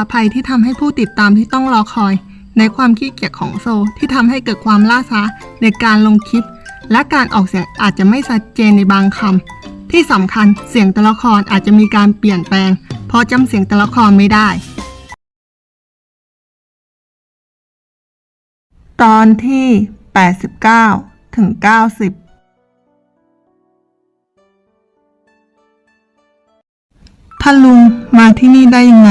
อภัยที่ทำให้ผู้ติดตามที่ต้องรอคอย ในความขี้เกียจของโซที่ทำให้เกิดความล่าช้าในการลงคลิป และการออกเสียงอาจจะไม่ชัดเจนในบางคำที่สำคัญเสียงตัวละครอาจจะมีการเปลี่ยนแปลง เพราะจำเสียงตัวละครไม่ได้ ตอนที่ 89 ถึง 90ท่านลุงมาที่นี่ได้ยังไง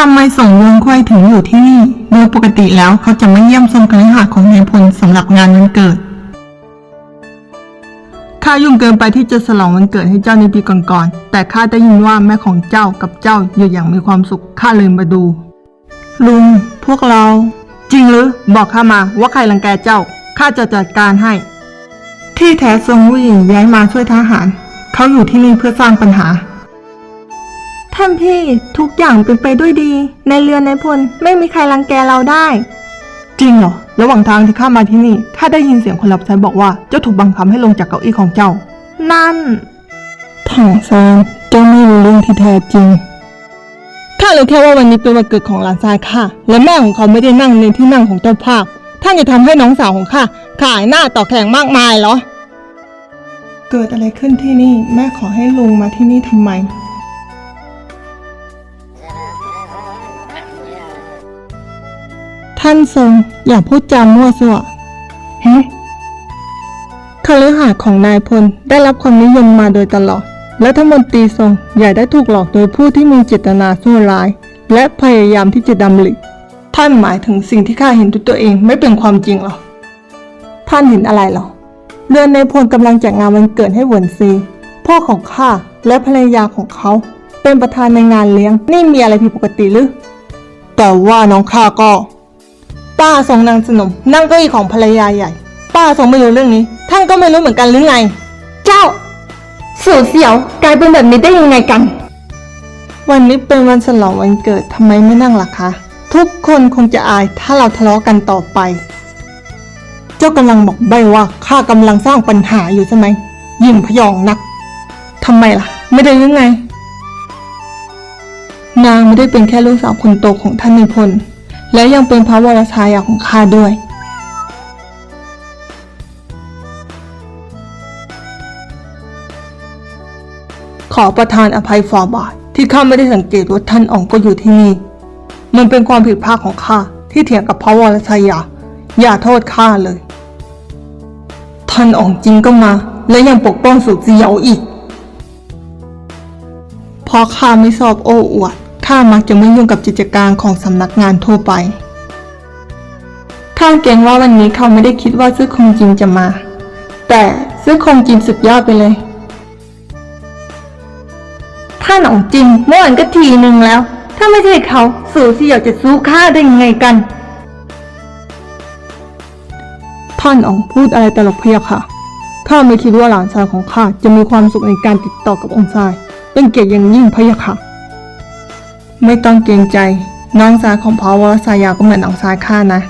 ทำไมส่งวงควายถึงอยู่ที่นี่ โดยปกติแล้วเขาจะไม่เยี่ยมชมคฤหาสน์ของนายพลสำหรับงานวันเกิด ข้ายุ่งเกินไปที่จะฉลองวันเกิดให้เจ้าในปีก่อนๆ แต่ข้าได้ยินว่าแม่ของเจ้ากับเจ้าอยู่อย่างมีความสุข ข้าเลยมาดู ลุง พวกเรา จริงหรือ บอกข้ามาว่าใครรังแกเจ้า ข้าจะจัดการให้ ที่แท้ทรงวิ่งย้ายมาช่วยทหาร เขาอยู่ที่นี่เพื่อสร้างปัญหา ท่านพี่ทุกอย่างเป็นไปด้วยดี ในเรือนในพลไม่มีใครรังแกเราได้ จริงเหรอ ระหว่างทางที่ข้ามาที่นี่ข้าได้ยินเสียงคนรับใช้บอกว่าเจ้าถูกบังคับให้ลงจากเก้าอี้ของเจ้า นั่นถังซานเจ้าไม่รู้เรื่องที่แท้จริงข้ารู้แค่ว่าวันนี้เป็นวันเกิดของหลานชายข้าและแม่ของเขาไม่ได้นั่งในที่นั่งของเจ้าภาพท่านจะทำให้น้องสาวของข้าขายหน้าต่อแข่งมากมายเหรอ เกิดอะไรขึ้นที่นี่ แม่ขอให้ลุงมาที่นี่ทำไม ท่านทรงอย่าพูดจามั่วซั่วฮะคฤหาสน์ของนายพลได้รับความนิยมมาโดยตลอด และถ้ามนตรีทรงอย่าได้ถูกหลอกโดยผู้ที่มีเจตนาชั่วร้าย และพยายามที่จะดำริท่านหมายถึงสิ่งที่ข้าเห็นด้วยตัวเองไม่เป็นความจริงหรอ ท่านเห็นอะไรหรอ เรือนในายพลกำลังจัดงานวันเกิดให้เหวินซี พ่อของข้าและภรรยาของเขา เป็นประธานในงานเลี้ยง นี่มีอะไรผิดปกติหรือ แต่ว่าน้องข้าก็ ป้าทรงนางสนมนั่งเก้าอี้ของภรรยาใหญ่ ป้าทรงไม่รู้เรื่องนี้ ท่านก็ไม่รู้เหมือนกันหรือไง เจ้า สูเสียวกลายเป็นแบบนี้ได้ยังไงกัน วันนี้เป็นวันฉลองวันเกิดทำไมไม่นั่งล่ะคะ ทุกคนคงจะอายถ้าเราทะเลาะกันต่อไป เจ้ากำลังบอกใบว่าข้ากำลังสร้างปัญหาอยู่ใช่ไหมยิ้มพยองนักทำไมล่ะ ไม่ได้ยังไง นางไม่ได้เป็นแค่ลูกสาวคนโตของท่านนิพนธ์ และยังเป็นพระวรชายาของข้าด้วย ขอประทานอภัยฝ่าบาทที่ข้าไม่ได้สังเกตว่าท่านองก็อยู่ที่นี่ มันเป็นความผิดพลาดของข้าที่เถียงกับพระวรชายา อย่าโทษข้าเลย ท่านองจริงก็มา และยังปกป้องสุเสียวอีก เพราะข้าไม่ชอบโอ้อวด ข้ามักจะไม่ยุ่งกับกิจการของสำนักงานทั่วไปท่านเกรงว่าวันนี้เขาไม่ได้คิดว่าซื้อคงจินจะมา แต่ซื้อคงจินสุดยอดไปเลย ท่านองจริงเมื่อวานก็ทีหนึ่งแล้ว ถ้าไม่ใช่เขาสู่เสี่ยวจะสู้ข้าได้ยังไงกัน ท่านอ๋องพูดอะไรตลกเพียค่ะข้าไม่คิดว่าหลานชายของข้าจะมีความสุขในการติดต่อกับองค์ชาย เป็นเกียรติอย่างยิ่งพะยะค่ะ ไม่ต้องเกรงใจ น้องชายของพระวรสายาก็เหมือนน้องชายข้านะ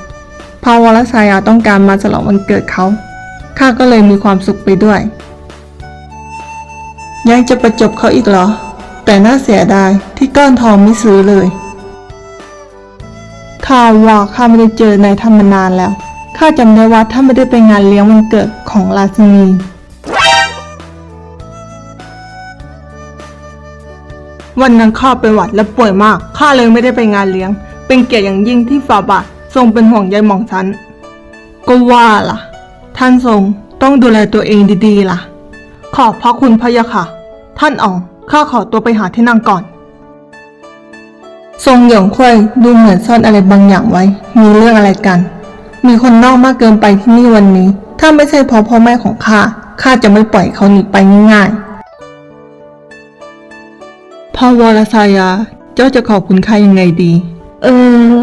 พระวรสายาต้องการมาฉลองวันเกิดเขาข้าก็เลยมีความสุขไปด้วย ยังจะประจบเขาอีกเหรอ แต่น่าเสียดายที่ก้อนทองไม่ซื้อเลยข้าว่าข้าไม่ได้เจอนายท่านมานานแล้วข้าจำได้ว่าท่านไม่ได้ไปงานเลี้ยงวันเกิดของราชินี วันนั้นข้าไปหวัดและป่วยมากข้าเลยไม่ได้ไปงานเลี้ยง เป็นเกียรติอย่างยิ่งที่ฝ่าบาททรงเป็นห่วงใยหม่องฉัน ก็ว่าล่ะ ท่านทรงต้องดูแลตัวเองดีๆล่ะ ขอบพระคุณพะยะค่ะ ท่านอ๋องข้าขอตัวไปหาที่นั่งก่อน ทรงหยงควยดูเหมือนซ่อนอะไรบางอย่างไว้ มีเรื่องอะไรกัน มีคนนอกมากเกินไปที่นี่วันนี้ ถ้าไม่ใช่เพราะพ่อแม่ของข้าข้าจะไม่ปล่อยเขาหนีไปง่ายๆ พ่อวรสายา เจ้าจะขอบคุณข้ายังไงดี เออ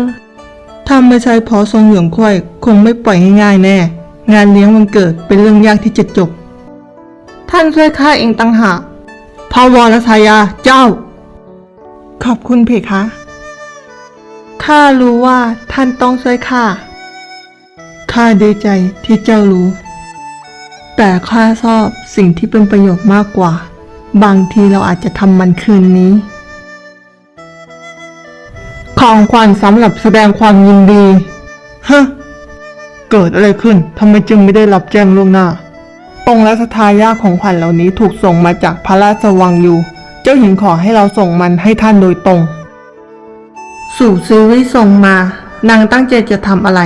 ถ้าไม่ใช่เพราะทรงเหยิงควยคงไม่ปล่อยง่ายๆแน่ งานเลี้ยงวันเกิดเป็นเรื่องยากที่จะจบ ท่านช่วยข้าเองตั้งหากพระวรสายา เจ้า ขอบคุณเพคะ ข้ารู้ว่าท่านต้องช่วยข้า ข้าดีใจที่เจ้ารู้ แต่ข้าชอบสิ่งที่เป็นประโยชน์มากกว่า บางทีเราอาจจะทำมันคืนนี้ ของขวัญสำหรับแสดงความยินดี ฮะ เกิดอะไรขึ้นทำไมจึงไม่ได้รับแจ้งล่วงหน้า องค์รัชทายาของขวัญเหล่านี้ถูกส่งมาจากพระราชวังอยู่ เจ้าหญิงขอให้เราส่งมันให้ท่านโดยตรง สู่ซีวิส่งมา นางตั้งใจจะทำอะไร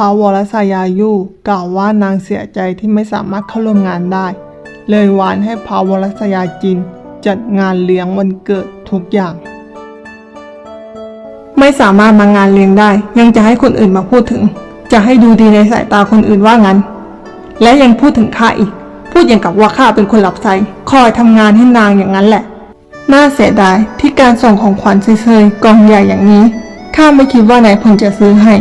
พระวรสายายุกล่าวว่านางเสียใจที่ไม่สามารถเข้าร่วมงานได้ เลยวานให้พระวรสยาจิน จัดงานเลี้ยงวันเกิดทุกอย่าง ไม่สามารถมางานเลี้ยงได้ ยังจะให้คนอื่นมาพูดถึง จะให้ดูดีในสายตาคนอื่นว่างั้น และยังพูดถึงข้าอีก พูดอย่างกับว่าข้าเป็นคนหลับใช้คอยทำงานให้นางอย่างนั้นแหละน่าเสียดายที่การส่งของขวัญเฉยๆกองใหญ่อย่างนี้ข้าไม่คิดว่านายพลจะซื้อให้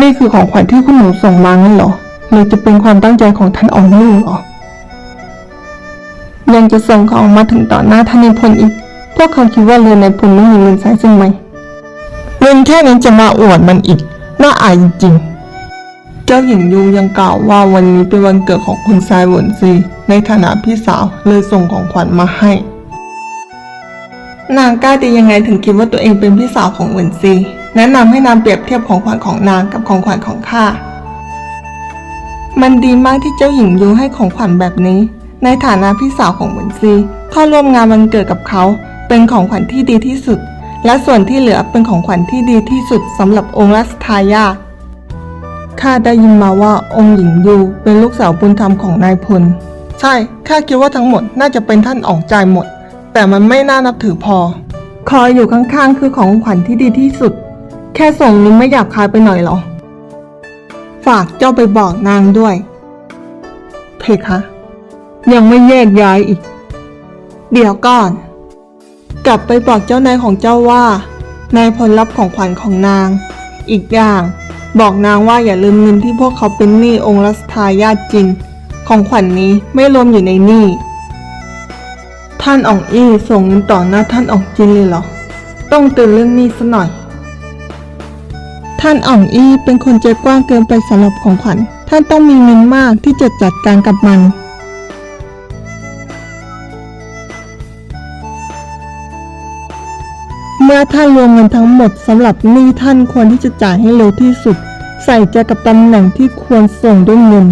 นี่คือของขวัญที่คุณหนูส่งมางั้นเหรอ หรือจะเป็นความตั้งใจของท่านอองลู่เหรอ ยังจะส่งของมาถึงต่อหน้าท่านในพลอีก พวกเขาคิดว่าเรือนในพลไม่มีเงินใช้ซึ่งไหม เงินแค่นั้จะมาอวดมันอีก น่าอายจริงๆ เจ้าหญิงยูยังกล่าวว่าวันนี้เป็นวันเกิดของคุณทรายหวนซีในฐานะพี่สาวเลยส่งของขวัญมาให้ นางกล้าดียังไงถึงคิดว่าตัวเองเป็นพี่สาวของเหวินซีแนะนำให้นางเปรียบเทียบของขวัญของนางกับของขวัญของข้า มันดีมากที่เจ้าหญิงยูให้ของขวัญแบบนี้ ในฐานะพี่สาวของเหวินซีเข้าร่วมงานวันเกิดกับเขา เป็นของขวัญที่ดีที่สุด และส่วนที่เหลือเป็นของขวัญที่ดีที่สุดสำหรับองค์รัชทายาทข้าได้ยินมาว่าองค์หญิงยูเป็นลูกสาวบุญธรรมของนายพล ใช่ข้าคิดว่าทั้งหมดน่าจะเป็นท่านออกใจหมด แต่มันไม่น่านับถือพอ คอยอยู่ข้างๆ คือของขวัญที่ดีที่สุด แค่ส่งนี้ไม่อยากคายไปหน่อยหรอ ฝากเจ้าไปบอกนางด้วย เพคะ ยังไม่แยกย้ายอีก เดี๋ยวก่อน กลับไปบอกเจ้านายของเจ้าว่า นายพลรับของขวัญของนาง อีกอย่าง บอกนางว่าอย่าลืมเงินที่พวกเขาเป็นหนี้องค์รัชทายาทจริง ของขวัญนนี้ไม่รวมอยู่ในหนี้ ท่านอ่องอี้ส่งเงินต่อหน้าท่านอ่องจินเลยเหรอ ต้องเตือนเรื่องนี้ซะหน่อย ท่านอ่องอี้เป็นคนใจกว้างเกินไปสำหรับของขวัญ ท่านต้องมีเงินมากที่จะจัดการกับมันเมื่อท่านรวมเงินทั้งหมดสำหรับหนี้ท่านควรที่จะจ่ายให้เร็วที่สุด ใส่ใจกับตำแหน่งที่ควรส่งด้วยเงิน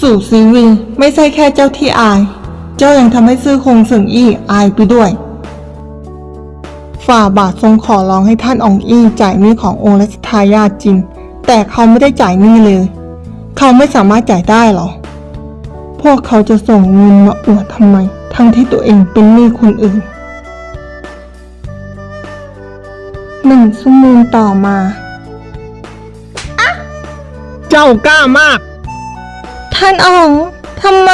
สู่ซีวิงไม่ใช่แค่เจ้าที่อาย เจ้ายังทำให้ซื่อคงเสิงอี้อายไปด้วย ฝ่าบาททรงขอร้องให้ท่านอองอี้จ่ายหนี้ขององค์รัชทายาทจริง แต่เขาไม่ได้จ่ายหนี้เลย เขาไม่สามารถจ่ายได้หรอ พวกเขาจะส่งเงินมาอวดทำไม ทั้งที่ตัวเองเป็นหนี้คนอื่นหนึ่งชั่วโมงต่อมา เจ้ากล้ามาก ท่านอ๋องทำไม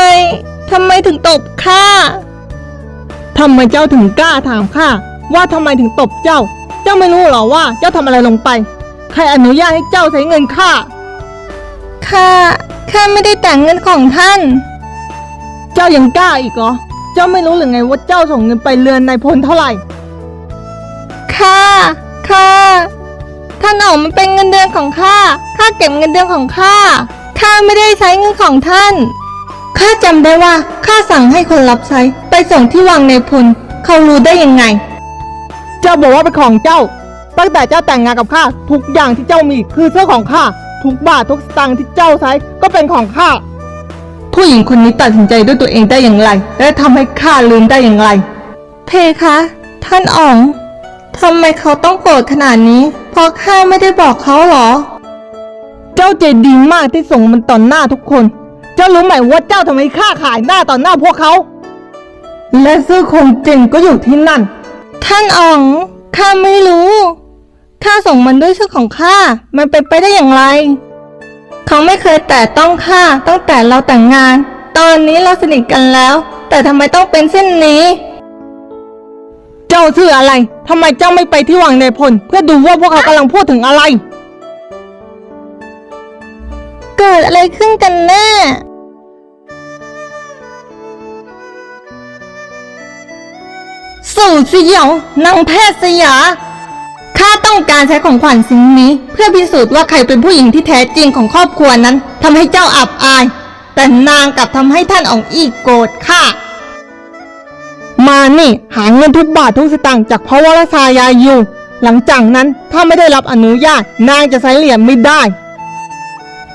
ทำไมถึงตบข้าทำไมเจ้าถึงกล้าถามข้าว่าทำไมถึงตบเจ้า เจ้าไม่รู้หรอว่าเจ้าทำอะไรลงไป ใครอนุญาตให้เจ้าใช้เงินข้า ข้า ข้าไม่ได้แต่งเงินของท่าน เจ้ายังกล้าอีกเหรอ เจ้าไม่รู้หรือไงว่าเจ้าส่งเงินไปเรือนนายพลเท่าไหร่ ข้า ข้า ท่านออกมันเป็นเงินเดือนของข้า ข้าเก็บเงินเดือนของข้า ข้าไม่ได้ใช้เงินของท่าน ข้าจำได้ว่าข้าสั่งให้คนรับใช้ไปส่งที่วังในพล เขารู้ได้ยังไง เจ้าบอกว่าเป็นของเจ้า ตั้งแต่เจ้าแต่งงานกับข้าทุกอย่างที่เจ้ามีคือเสื้อของข้าทุกบาททุกสตางค์ที่เจ้าใช้ก็เป็นของข้าผู้หญิงคนนี้ตัดสินใจด้วยตัวเองได้อย่างไร และทำให้ข้าลืมได้อย่างไร เพคะ ท่านอ๋องทำไมเขาต้องโกรธขนาดนี้ เพราะข้าไม่ได้บอกเขาเหรอ เจ้าใจดีมากที่ส่งมันต่อหน้าทุกคน เจ้ารู้ไหมว่าเจ้าทำไมข้าขายหน้าต่อหน้าพวกเขา และซื้อคงเจริงก็อยู่ที่นั่น ท่านอ๋อง ข้าไม่รู้ ข้าส่งมันด้วยชื่อของข้า มันเป็นไปได้อย่างไร เขาไม่เคยแต่ต้องข้าตั้งแต่เราแต่งงาน ตอนนี้เราสนิทกันแล้ว แต่ทำไมต้องเป็นเส้นนี้ เจ้าชื่ออะไรทำไมเจ้าไม่ไปที่วังในพล เพื่อดูว่าพวกเขากำลังพูดถึงอะไร เกิดอะไรขึ้นกันแน่สู่สยองนางแพทย์สยา ข้าต้องการใช้ของขวัญสิ่งนี้ เพื่อพิสูจน์ว่าใครเป็นผู้หญิงที่แท้จริงของครอบครัวนั้นทำให้เจ้าอับอาย แต่นางกลับทำให้ท่านอองอีโกรธข้ามานี่หาเงินทุกบาททุกสตางค์จากพระวรชายาอยู่ หลังจากนั้นถ้าไม่ได้รับอนุญาตนางจะใช้เหรียญไม่ได้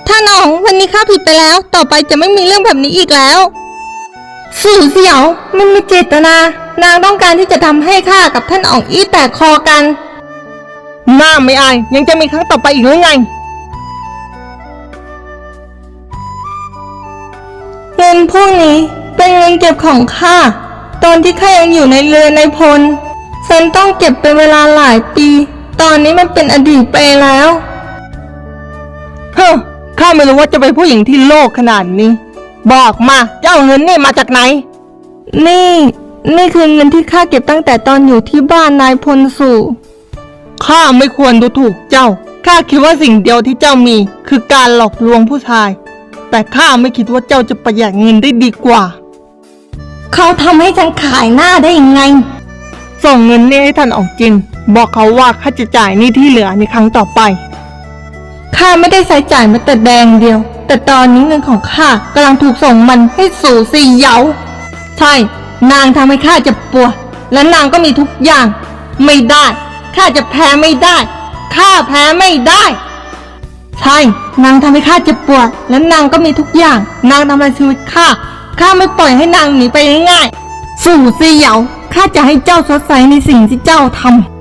ท่านอ๋องวันนี้ข้าผิดไปแล้ว ต่อไปจะไม่มีเรื่องแบบนี้อีกแล้วสื่อเสี่ยว มันมีเจตนา นางต้องการที่จะทำให้ข้ากับท่านอ๋องอี้แตกคอกัน หน้าไม่อาย ยังจะมีครั้งต่อไปอีกหรือไง เงินพวกนี้เป็นเงินเก็บของข้า ตอนที่ข้ายังอยู่ในเรือในพล ฉันต้องเก็บเป็นเวลาหลายปี ตอนนี้มันเป็นอดีตไปแล้ว เฮ้อข้า ไม่รู้ว่าจะเป็นผู้หญิงที่โลกขนาดนี้ บอกมาเจ้าเงินนี่มาจากไหน นี่ นี่คือเงินที่ข้าเก็บตั้งแต่ตอนอยู่ที่บ้านนายพลสู่ข้าไม่ควรดูถูกเจ้า ข้าคิดว่าสิ่งเดียวที่เจ้ามี คือการหลอกลวงผู้ชาย แต่ข้าไม่คิดว่าเจ้าจะประหยัดเงินได้ดีกว่า เขาทำให้ฉันขายหน้าได้ยังไง ส่งเงินนี่ให้ท่านออกจิน บอกเขาว่าข้าจะจ่ายหนี่ที่เหลือในครั้งต่อไป ข้าไม่ได้ใช้จ่ายม้แต่แดงเดียว แต่ตอนนี้เงินของข้ากำลังถูกส่งมันให้สู่ซีเหยาใช่ นางทำให้ข้าเจ็บปวดและนางก็มีทุกอย่าง ไม่ได้ข้าจะแพ้ไม่ได้ข้าแพ้ไม่ได้ ใช่ นางทำให้ข้าเจ็บปวดและนางก็มีทุกอย่าง นางทำลายชีวิตข้าข้าไม่ปล่อยให้นางหนีไปง่ายๆสู่ซีเหยาข้าจะให้เจ้าชดใช้ในสิ่งที่เจ้าทำ